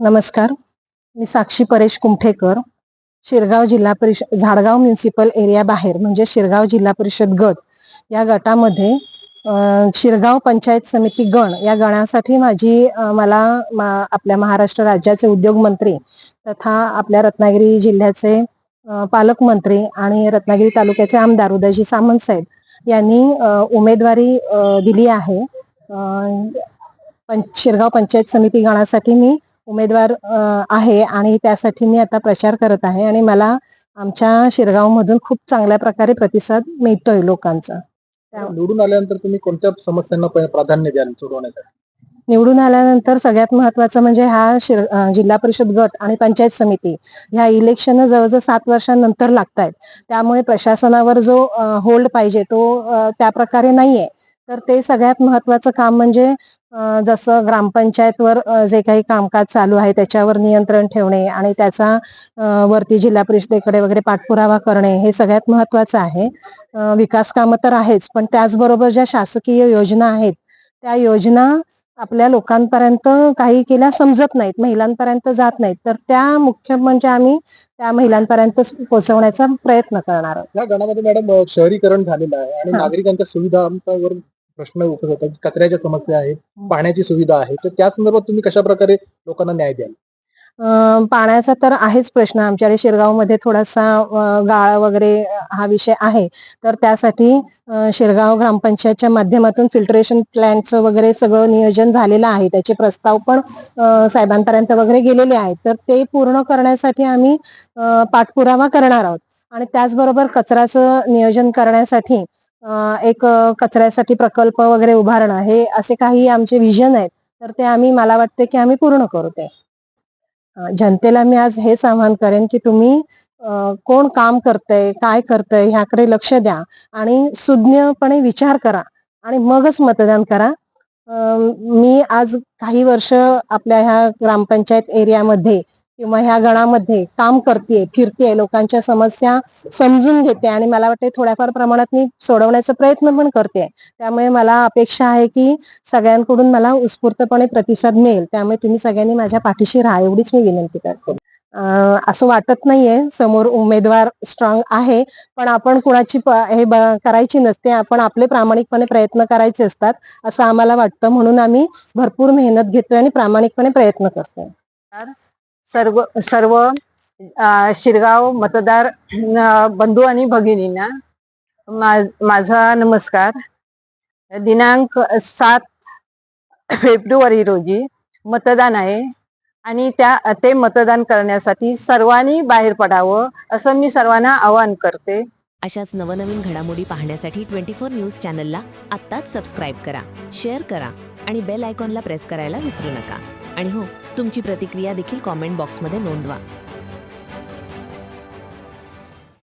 नमस्कार. मी साक्षी परेश कुमठेकर शिरगाव जिल्हा परिषद झाडगाव म्युन्सिपल एरिया बाहेर म्हणजे शिरगाव जिल्हा परिषद गट. या गटामध्ये शिरगाव पंचायत समिती गण या गणासाठी माझी मला मा- आपल्या महाराष्ट्र राज्याचे उद्योग मंत्री तथा आपल्या रत्नागिरी जिल्ह्याचे पालकमंत्री आणि रत्नागिरी तालुक्याचे आमदार उदयजी सामंत साहेब यांनी उमेदवारी दिली आहे. पंच पं- शिरगाव पंचायत समिती गणासाठी मी उमेदवार आहे आणि त्यासाठी मी आता प्रचार करत आहे आणि मला आमच्या शिरगाव मधून खूप चांगल्या प्रकारे प्रतिसाद मिळतोय लोकांचा. निवडून आल्यानंतर तुम्ही कोणत्या समस्यांना प्राधान्य द्याल सोडवण्यासाठी? निवडून आल्यानंतर सगळ्यात महत्वाचं म्हणजे हा शिर जिल्हा परिषद गट आणि पंचायत समिती ह्या इलेक्शन जवळजवळ सात वर्षांनंतर लागतायत. त्यामुळे प्रशासनावर जो होल्ड पाहिजे तो त्या प्रकारे नाहीये. तर ते सगळ्यात महत्वाचं काम म्हणजे जसं ग्रामपंचायतवर जे काही कामकाज चालू आहे त्याच्यावर नियंत्रण ठेवणे आणि त्याचा वरती जिल्हा परिषदेकडे वगैरे पाठपुरावा करणे हे सगळ्यात महत्वाचं आहे. विकास कामं तर आहेच पण त्याचबरोबर ज्या शासकीय योजना आहेत त्या योजना आपल्या लोकांपर्यंत काही केल्या समजत नाहीत महिलांपर्यंत जात नाहीत. तर त्या मुख्य म्हणजे आम्ही त्या महिलांपर्यंत पोहोचवण्याचा प्रयत्न करणार आहोत. या गणामध्ये मॅडम शहरीकरण झालेलं आहे आणि. नागरिकांच्या सुविधांवर प्रश्न उपस्थित होतात कचऱ्याच्या समस्या आहेत पाण्याची सुविधा आहे तर त्या संदर्भात तुम्ही कशा प्रकारे लोकांना न्याय द्याल? पाण्याचा तर आहेच प्रश्न. आमच्याकडे शिरगावमध्ये थोडासा गाळ वगैरे हा विषय आहे. तर त्यासाठी शिरगाव ग्रामपंचायतच्या माध्यमातून फिल्टरेशन प्लॅनचं वगैरे सगळं नियोजन झालेलं आहे. त्याचे प्रस्ताव पण साहेबांपर्यंत वगैरे गेलेले आहेत. तर ते पूर्ण करण्यासाठी आम्ही पाठपुरावा करणार आहोत. आणि त्याचबरोबर कचऱ्याचं नियोजन करण्यासाठी एक कचऱ्यासाठी प्रकल्प वगैरे उभारणं हे असे काही आमचे विजन आहेत. तर ते आम्ही मला वाटते की आम्ही पूर्ण करू ते. जनतेला मी आज हेच आव्हान करेन की तुम्ही कोण काम करतंय काय करतंय ह्याकडे लक्ष द्या आणि सुज्ञपणे विचार करा आणि मगच मतदान करा. मी आज काही वर्ष आपल्या ह्या ग्रामपंचायत एरियामध्ये किंवा ह्या गणामध्ये काम करते फिरते लोकांच्या समस्या समजून घेते आणि मला वाटते थोड्याफार प्रमाणात मी सोडवण्याचा प्रयत्न पण करते त्यामुळे मला अपेक्षा आहे की सगळ्यांकडून मला उत्स्फूर्तपणे प्रतिसाद मिळेल. त्यामुळे तुम्ही सगळ्यांनी माझ्या पाठीशी राहा एवढीच मी विनंती करते. असं वाटत नाहीये. समोर उमेदवार स्ट्रॉंग आहे. पण आपण कुणाची हे करायची नसते. आपण आपले प्रामाणिकपणे प्रयत्न करायचे असतात असं आम्हाला वाटतं. म्हणून आम्ही भरपूर मेहनत घेतोय आणि प्रामाणिकपणे प्रयत्न करतोय. सर्व सर्व शिरगाव मतदार बंधू आणि भगिनींना मा- माझा नमस्कार. दिनांक सात फेब्रुवारी रोजी मतदान आहे आणि त्या ते मतदान करण्यासाठी सर्वांनी बाहेर पडावं असं मी सर्वांना आवाहन करते. अशाच नवनवीन घडामोडी पाहण्यासाठी ट्वेंटी फोर न्यूज चॅनलला आत्ताच सबस्क्राईब करा शेअर करा आणि बेल आयकॉनला प्रेस करायला विसरू नका. आणि हो तुमची प्रतिक्रिया देखील कॉमेंट बॉक्समध्ये नोंदवा.